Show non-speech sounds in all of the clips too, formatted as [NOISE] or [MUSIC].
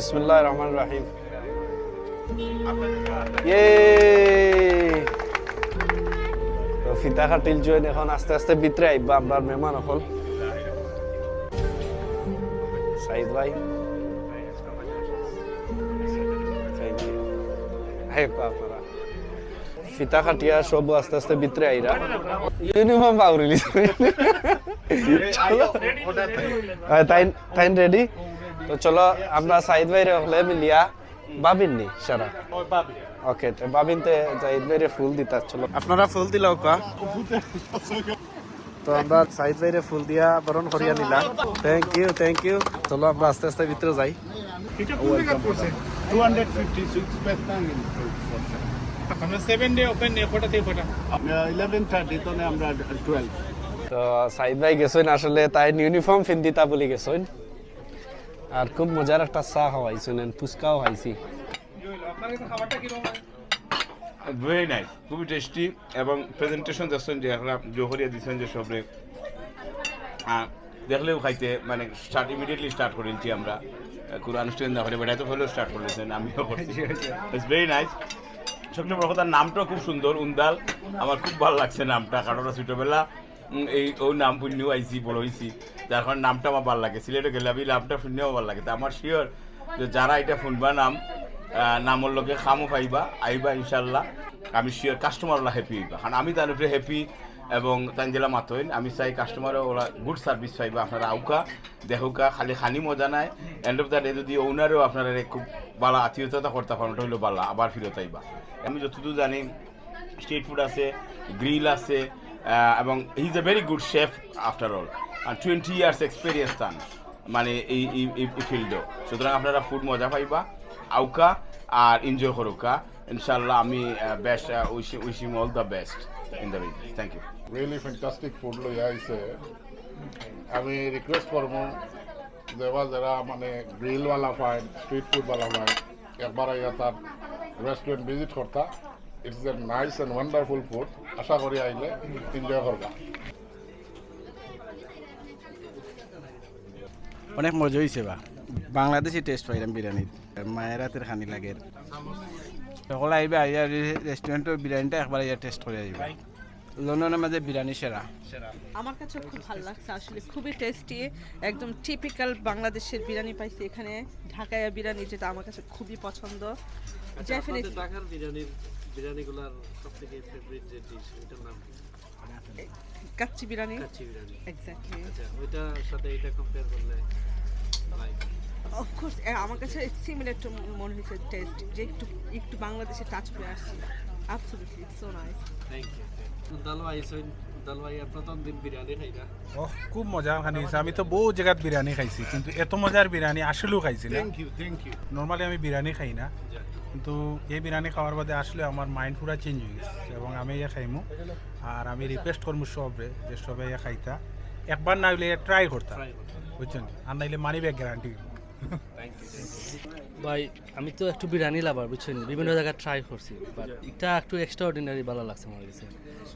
বিসমুল্লাহ রহমান রাহিম। ইয়ে তো ফিতা কাটিল জয়েন এখন আস্তে আস্তে ভিতরে আইবা আমরা মেহমান অকল। সাইদ ভাই। আপনারা ফিতা কাটিয়া সব আস্তে আস্তে ভিতরে আইরা। ইউনিফর্ম পাউরিলি তাই তাই রেডি তো চলো আমরা সাইদ ভাইরে হলে মিলিয়া বাবিন নি সারা। ওকে তো বাবিন তে সাইদ ভাইরে ফুল দিতা চলো। আপনারা ফুল দিলাও কা তো আমরা সাইদ ভাইরে ফুল দিয়া বরণ করিয়া নিলাম থ্যাংক ইউ থ্যাংক ইউ চলো আমরা আস্তে আস্তে ভিতরে যাই। এটা কোন জায়গা পড়ছে? 256 পেট্টাং ইন আমরা সেভেন ডে ওপেন নেই ফোটা থেকে ফোটা 11:30 তো আমরা 12 তো সাইদ ভাই গেছেন আসলে তাই ইউনিফর্ম ফিন্দিতা বলে গেছেন। আর খুব মজার একটা চা খাওয়াইছেন ফুচকাও খাইছি। ভেরি নাইস খুবই টেস্টি এবং প্রেজেন্টেশন দেখছেন যে আপনারা জোহরিয়া দিচ্ছেন যে সবরে। দেখলেও খাইতে মানে স্টার্ট ইমিডিয়েটলি স্টার্ট করে করেছি আমরা। কোনো আনুষ্ঠানিক না হলে বেটাই তো হলেও স্টার্ট করেছেন আমিও করছি। ইটস ভেরি নাইস সবচেয়ে বড় কথা নামটাও খুব সুন্দর উন্দাল। আমার খুব ভালো লাগছে নামটা কারণ ছোটোবেলা এই, ও নাম পুণ্য আইসি বড় হয়েছি যার কারণে নামটা আমার ভালো লাগে। সিলেটে গেলে আমি নামটা শুনেও ভালো লাগে। তা আমার শিওর যে যারা এটা শুনবা নাম নামর লগে খামও পাইবা, আইবা ইনশাল্লাহ আমি শিওর কাস্টমাররা হ্যাপি হইবা। কারণ আমি তার উপরে হ্যাপি এবং তাঞ্জেলা মাতইন। আমি চাই কাস্টমারও ওরা গুড সার্ভিস পাইবা। আপনারা আউকা দেখুকা খালি খানি মজা নাই। এন্ড অফ দ্য ডে যদি ওনারও আপনারা খুব ভালো আত্মীয়তা করতে পারেন ওটা হইল ভালো আবার ফিরত আইবা। আমি যতদূর জানি স্ট্রিট ফুড আছে গ্রিল আছে এবং he is a very good chef after all twenty years experience তান মানে এই এই ফিল্ডও সুতরাং আপনারা ফুড মজা পাইবা, আউকা আর এনজয় করুকা। ইনশাল্লাহ আমি best wishing all the best in the business thank you really fantastic food লই আইছে। আমি রিকোয়েস্ট করব যারা যারা মানে গ্রিলওয়ালা পায় স্ট্রিট ফুডওয়ালা পায়, একবার আইয়া তার রেস্টুরেন্ট ভিজিট করতা। It's a nice and wonderful food আশা করি আইলে এনজয় করবা। অনেক মজা হয়েছে বা। বাংলাদেশি টেস্ট পাইলাম বিরিয়ানি। মায়ের হাতের খানি লাগে। সকলে আইবে আইয়া রেস্টুরেন্টের বিরিয়ানিটা একবার আইয়া টেস্ট করে আইবে। লন্ডনের মাঝে বিরিয়ানি সেরা। আমার কাছে খুব ভালো লাগছে আসলে খুবই টেস্টি একদম টিপিক্যাল বাংলাদেশের বিরিয়ানি পাইছি এখানে। ঢাকায়া বিরিয়ানি যেটা আমার কাছে খুবই পছন্দ। ডেফিনেটলি ঢাকার বিরিয়ানির বিরিয়ানিগুলোর সব থেকে ফেভারিট যে ডিশ ওইটার নাম কি? কাচ্চি বিরিয়ানি? কাচ্চি বিরিয়ানি। এক্স্যাক্টলি আচ্ছা ওইটার সাথে এটা কম্পেয়ার করলে লাইক অফকোর্স আমার কাছে সিমিলার টু মনে হয়েছে টেস্ট যে একটু একটু বাংলাদেশে টাচ করে আসছি। Absolutely so nice thank you দালওয়াই সইন দালওয়াই প্রথম দিন বিরিয়ানি খাইরা ও খুব মজা খানি আমি তো বহু জায়গাত বিরিয়ানি খাইছি কিন্তু এত মজার বিরিয়ানি আসলেও খাইছি না। Thank you thank you normally আমি বিরিয়ানি খাই না। কিন্তু এই বিরিয়ানি খাওয়ার বাদে আসলে আমার মাইন্ড পুরা চেঞ্জ হয়ে গেছে এবং আমি ইয়ে খাইমু। আর আমি রিকোয়েস্ট করব সবরে যে সবাই ইয়ে খাইতা। একবার না হইলে ট্রাই করতাম করতে। বুঝছেন? আর নাইলে মানি ব্যাগ গ্যারান্টি ভাই আমি তো একটু বিরিয়ানি লাভার বুঝছেন? বিভিন্ন জায়গায় ট্রাই করছি বাট এটা একটু এক্সট্রা অর্ডিনারি ভালো লাগছে আমার কাছে।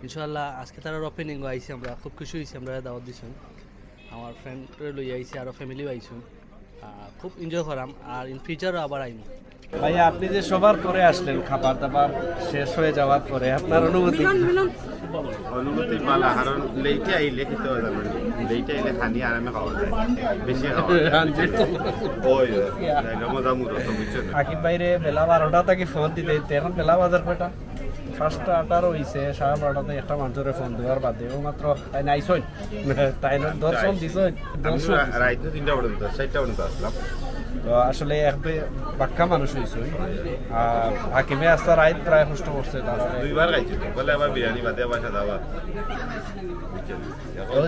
ইনশাল্লাহ আজকে তার ওপেনিং আইসি আমরা খুব খুশি হয়েছি আমরা দাওয়াত দিছেন। আমার ফ্রেন্ডরে লই আইছি আরও ফ্যামিলিও আইসুন আহ, খুব এনজয় করাম আর ইন ফিউচারও আবার আইম। ভাইয়া আপনি যে সবার পরে আসলেন খাবার দাবার শেষ হয়ে যাওয়ার পরে আপনার অনুভূতি অনুভূতি পালা কারণ লেইটে আইলে খেতে হয় যাবে লেইটে আইলে খানি আরামে খাওয়া যায়। বেশি আকিব বাইরে বেলা বারোটা থেকে ফোন দিতে এখন বেলা বাজার কয়টা? ফার্স্টটা আটারও হয়েছে সাড়ে বারোটাতে একটা মানুষের ফোন দেওয়ার বাদে ও মাত্র তাই নাইছই তাই না দর্শন দিছই দর্শন রাইত তিনটা পর্যন্ত চারটা পর্যন্ত আসলাম। তো আসলে এক বাক্কা মানুষ হয়েছে আর হাকিমে আস্তা রাইত প্রায় কষ্ট করছে দুইবার খাইছি তো বলে আবার বিরিয়ানি বাদে আবার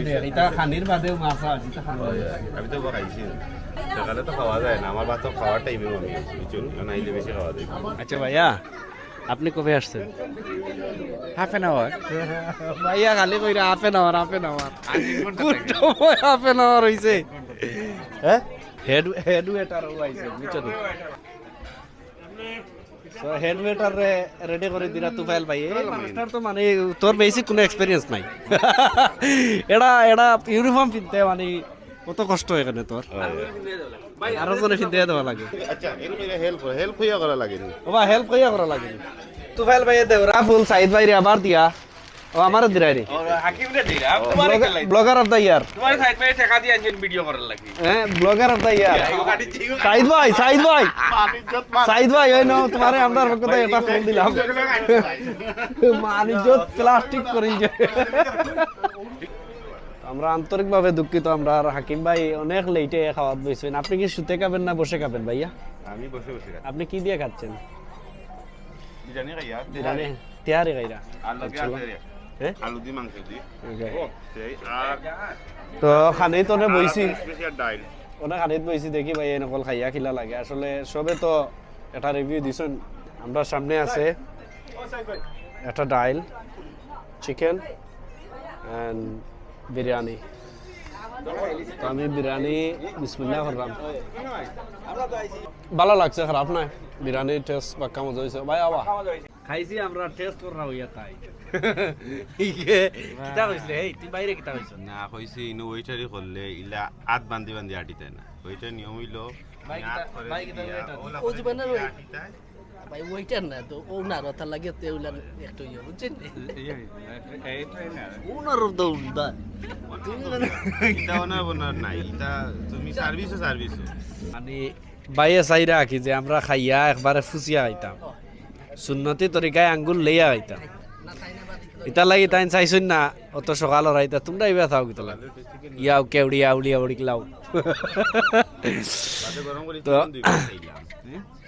দেখ, এটা খানির বাদেও মাছ আছে। আমি তো খাইছি। সকালে তো খাওয়া যায় না আমার ভাত তো খাওয়ার টাইমে আমি বুঝছেন নাইলে বেশি খাওয়া যায়। আচ্ছা ভাইয়া আপনি কবে আসছেন? হাফ এন আওয়ার ভাইয়া খালি কইরা half an hour half an hour half an hour হইছে। হ্যাঁ? হেড হেড ওয়েটার হইছে বুঝছ তো? সো হেড ওয়েটার রে রেডি করে দিরা তুফাইল ভাই এই তো মানে তোর বেশি কোনো এক্সপেরিয়েন্স নাই। এটা এটা ইউনিফর্ম পিনতে মানে কত কষ্ট এখানে তোর। আরও জনে ফিন দেওয়া লাগে। আচ্ছা হেল্প হেল্প হইয়া করা লাগে ও বা হেল্প কইয়া করা লাগে তুফাইল ভাই দেওরা ফুল সাইদ ভাই রে আবার দিয়া। ও আমার দিরাই রে। ব্লগার অফ দ্য ইয়ার হ্যাঁ blogger of the year Saeed ভাই সাইদ ভাই। সাইদ ভাই ওই তোমারে আমরা পক্ষ থেকে এটা ফোন দিলাম। মানিজ্জত প্লাস্টিক করিন যে। আমরা আন্তরিকভাবে দুঃখিত আমরা আর হাকিম ভাই অনেক লেটে খাওয়াত বইছেন। আপনি কি শুতে খাবেন না বসে খাবেন ভাইয়া? আমি বসে বসে। আপনি কি দিয়ে খাচ্ছেন? বিরিয়ানি খাইয়া। বিরিয়ানি তেহারি খাইরা। আলু তো খানি তো বইছি। ডাইল। খানিত বইছি দেখি ভাই এনেকল খাইয়া খিলা লাগে। আসলে সবে তো এটা রিভিউ দিছেন। আমরা সামনে আছে একটা ডাইল চিকেন অ্যান্ড বিরিয়ানি। তো আমি বিরিয়ানি বিসমিল্লাহ করলাম। ভালো লাগছে খারাপ নাই। বিরিয়ানি টেস্ট বাক্কা মজা হয়েছে? ভাই আবা। খাইছি আমরা টেস্ট করা হইয়া তাই। [LAUGHS] কিতা কইছিলে? এই তুই বাইরে কিতা কইছ না কইছে ইনো ওইটারি করলে ইলা আত বান্ধি বান্ধি আটিতে না। ওইটা নিয়ম হইল ও জীবনের ওই- ভাই ওইটার না তো ও না রথা লাগে তে উলার একটু ইয়ে বুঝছেন? ওনার তো উল্টা। ইটা ওনার বোনার নাই ইটা তুমি সার্ভিসও সার্ভিসও মানে বাইয়ে চাইরা আঁকি যে আমরা খাইয়া একবারে ফুচিয়া খাইতাম সুন্নতি তরিকায় আঙ্গুল লেয়া খাইতাম ইটা লাগি তাই চাইছুন না অত সকাল রাইতা তোমরা ইবা থাও কিতা লাগে ইয়াও কেউড়ি আউলি আউড়ি লাও ভাতে গরম করে তো-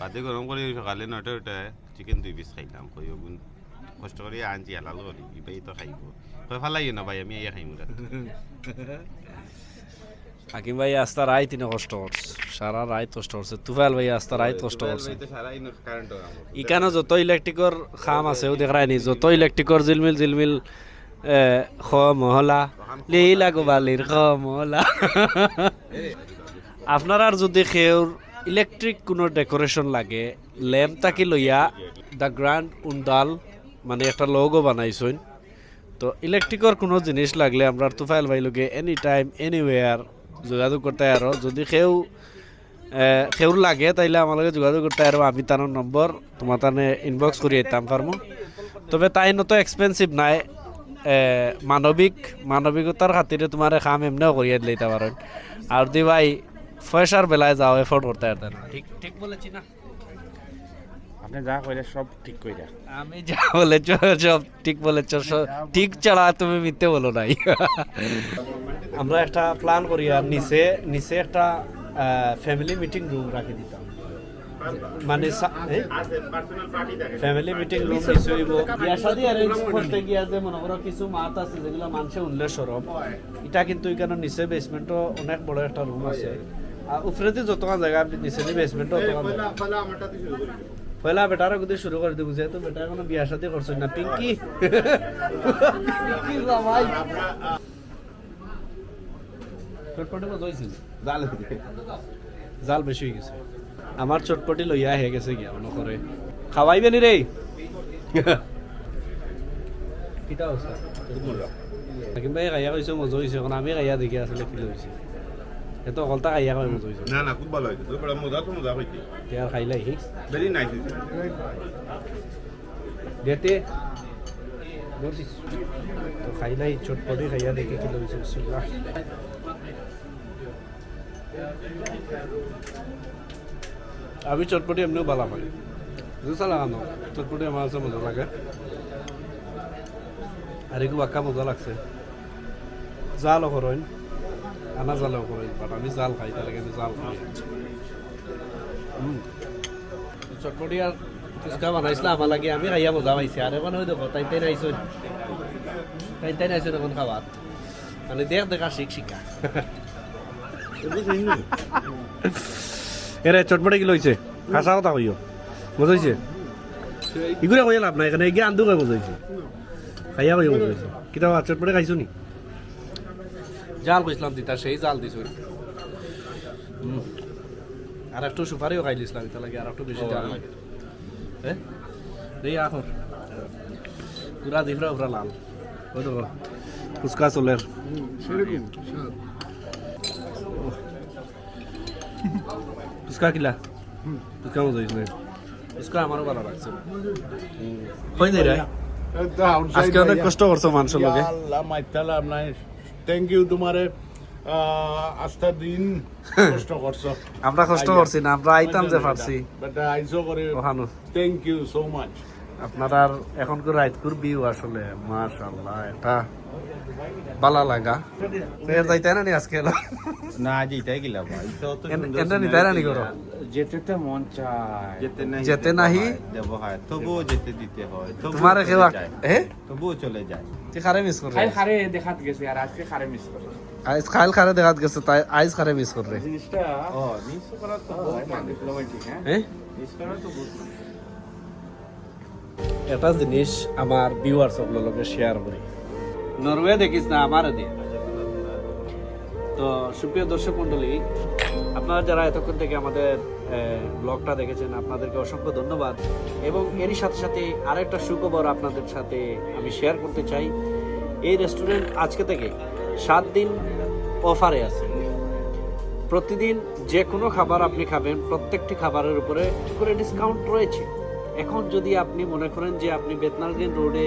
ভাতে গরম করে সকালে নটা ওটা চিকেন দুই পিস খাইলাম কই ওগুন কষ্ট করে আনছি করি ইবাই তো খাইব কই ফালাইও না ভাই আমি ইয়া খাইমু হাকিম ভাই আস্তা রায় তিনি কষ্ট করছে সারা রায় কষ্ট করছে তুফাইল ভাই আস্তা রায় কষ্ট করছে ইকানো যত ইলেকট্রিকর খাম আছে ও দেখায় নি যত ইলেকট্রিকর জিলমিল জিলমিল খ মহলা। লীলা গোবালির খ মহলা। আপনার আর যদি খেউর ইলেকট্রিক কোনো ডেকোরেশন লাগে ল্যাম্প তাকি লইয়া দ্য গ্র্যান্ড উন্দাল মানে একটা লোগো বানাইছেন তো ইলেকট্রিকর কোনো জিনিস লাগলে আমরা তুফাইল ভাই লোকে এনি টাইম এনিওয়ার যোগাযোগ করতে আরও যদি কেউ সেউর লাগে তাইলে আমার লগে যোগাযোগ করতে আর আমি তার নম্বর তোমার তানে ইনবক্স করে দিতাম পারমু তবে তাই নত এক্সপেন্সিভ নাই। মানবিক মানবিকতার খাতিরে তোমার কাম এমনিও করিয়ে দিতে পারেন আর দি ভাই পয়সার বেলায় যাও এফোর্ড করতে পারতেন ঠিক ঠিক বলেছি না আপনি যা কইলে সব ঠিক কইরা। আমি যা বলেছ সব ঠিক বলেছ ঠিক ছাড়া তুমি মিথ্যে বলো নাই। আমরা একটা প্ল্যান করি আর নিচে নিচে একটা ফ্যামিলি মিটিং রুম রাখি দিতাম। মানে ফ্যামিলি মিটিং রুম কিছু হইব। বিয়া শাদি অ্যারেঞ্জ করতে গিয়া যে মনে করো কিছু মাত আছে যেগুলো মানুষে উল্লেখ সরব এটা কিন্তু এখানে নিচে বেসমেন্টও অনেক বড় একটা রুম আছে। আর উপরেতে যতক্ষণ জায়গা নিচে বেসমেন্টও ততক্ষণ পয়লা বেটারা যদি শুরু করে দিব যেহেতু বেটা এখনও বিয়া শাদি করছে না। পিঙ্কি। চটপটি হয়েছিল। জাল জাল বেশি হয়ে গেছে। আমার চটপটি লইয়া হয়ে গেছে গিয়া মনে করে। খাওয়াইবে নি রে? [LAUGHS] কিটা অবস্থা? হাকিম ভাই খাইয়া কইছে মজা হয়েছে এখন আমি খাইয়া দেখি আসলে ফিল হয়েছে এত অকলতা খাইয়া কয় মজা হয়েছে না না খুব ভালো বড় মজা তো মজা হইছে। আর খাইলাই ভেরি নাইস দেতে নোটিস তো। খাইলাই চটপটি খাইয়া দেখে কি লইছে বিসমিল্লাহ আমি চটপটি এমনিও ভালো পাই বুঝতে লাগানো চটপটি আমার কাছে মজা লাগে। আর একটু বাক্কা মজা লাগছে। জালও করেন আনা জালও করেন বাট আমি জাল খাই তাহলে কিন্তু জাল খাই চটপটি আর ফুচকা বানাইছিলাম আমার লাগে, আমি খাইয়া মজা পাইছি। আর এখন দেখো তাই তাই নাইছো তাই তাই নাইছো এখন খাবার মানে দেখ, দেখা শিখ শিখা এরে চটপটে কি লইছে? খাসা কথা কইও। বুঝাইছে? ইগুলা কইয়া লাভ নাই এখানে এগিয়ে আন্দু কই বুঝাইছে খাইয়া কই বুঝাইছে কিতা চটপটে খাইছো নি? জাল কইছিলাম দিতা সেই জাল দিছো। আর একটু সুপারিও খাই দিছিলাম এটা লাগে আর একটু বেশি জাল লাগে। হ্যাঁ দেই আখর পুরা দিবরা পুরা লাল। ওই তো ফুচকা চলের ফুচকা কিলা ফুচকা মজা হয়েছে ফুচকা আমারও ভালো লাগছে হয় নাই রে আজকে অনেক কষ্ট করছ মানুষের লোকে আল্লাহ মাইতালাম নাই থ্যাংক ইউ তোমারে আস্থা দিন কষ্ট করছ আমরা কষ্ট করছি না আমরা আইতাম যে পারছি বাট আইসো করে থ্যাংক ইউ সো মাচ আপনার আর এখন করে রাইতকুর বিউ আসলে মাশাআল্লাহ এটা বালা লাগা। তো এর যাইতে না নি আজকে? না যেটাই গেলাম। এন্ড নিতে না নি করো? যেতে তো মন চায়। যেতে নাই যেতে নাহি? দেব হয় তবুও যেতে দিতে হয় তোমারে কেউ চলে যায়। হে তবুও চলে যায়। তুই খারে মিস করে খাই খারে দেখাত গেছে আর আজকে খারে মিস করে আইজ খাইল খারে দেখাত গেছে তাই আইজ খারে মিস করে জিনিসটা ও মিস করা তো বহুত মানে ডিপ্লোমেটিক হ্যাঁ? হ্যাঁ মিস করা তো বহুত এটা জিনিস আমার ভিউয়ার্স লগে শেয়ার করি। নরওয়ে দেখিস না, আমার দিয়ে তো সুপ্রিয় দর্শক মন্ডলী আপনারা যারা এতক্ষণ থেকে আমাদের ব্লগটা দেখেছেন, আপনাদেরকে অসংখ্য ধন্যবাদ। এবং এরই সাথে সাথে আরেকটা সুখবর আপনাদের সাথে আমি শেয়ার করতে চাই। এই রেস্টুরেন্ট আজকে থেকে সাত দিন অফারে আছে। প্রতিদিন যে কোনো খাবার আপনি খাবেন, প্রত্যেকটি খাবারের উপরে করে ডিসকাউন্ট রয়েছে। এখন যদি আপনি মনে করেন যে আপনি বেতনালগেন রোডে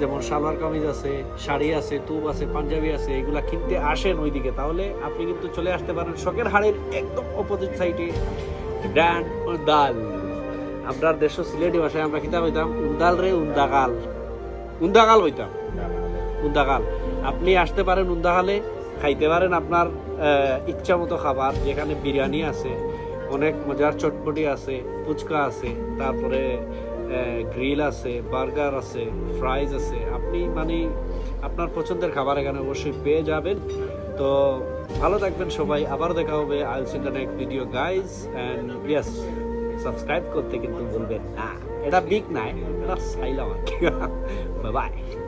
যেমন সালোয়ার কামিজ আছে, শাড়ি আছে তুব আছে, পাঞ্জাবি আছে, এগুলা কিনতে আসেন ওইদিকে, তাহলে আপনি কিন্তু চলে আসতে পারেন শখের হাড়ের একদম অপোজিট সাইডে ব্র্যান্ড উদাল আমরা দেশ সিলেটি ভাষায় আমরা কিতাব হইতাম উদাল রে উন্দাগাল। উন্দাগাল হইতাম। উন্দাগাল। আপনি আসতে পারেন উন্দাগালে, খাইতে পারেন আপনার ইচ্ছা মতো খাবার, যেখানে বিরিয়ানি আছে অনেক মজার চটপটি আছে, ফুচকা আছে, তারপরে গ্রিল আছে, বার্গার আছে, ফ্রাইজ আছে। আপনি মানে আপনার পছন্দের খাবার এখানে অবশ্যই পেয়ে যাবেন। তো ভালো থাকবেন সবাই, আবার দেখা হবে I'll see the next video guys and yes subscribe করতে কিন্তু ভুলবেন না। এটা বিগ নাই এটা সাইলাম বাই [LAUGHS]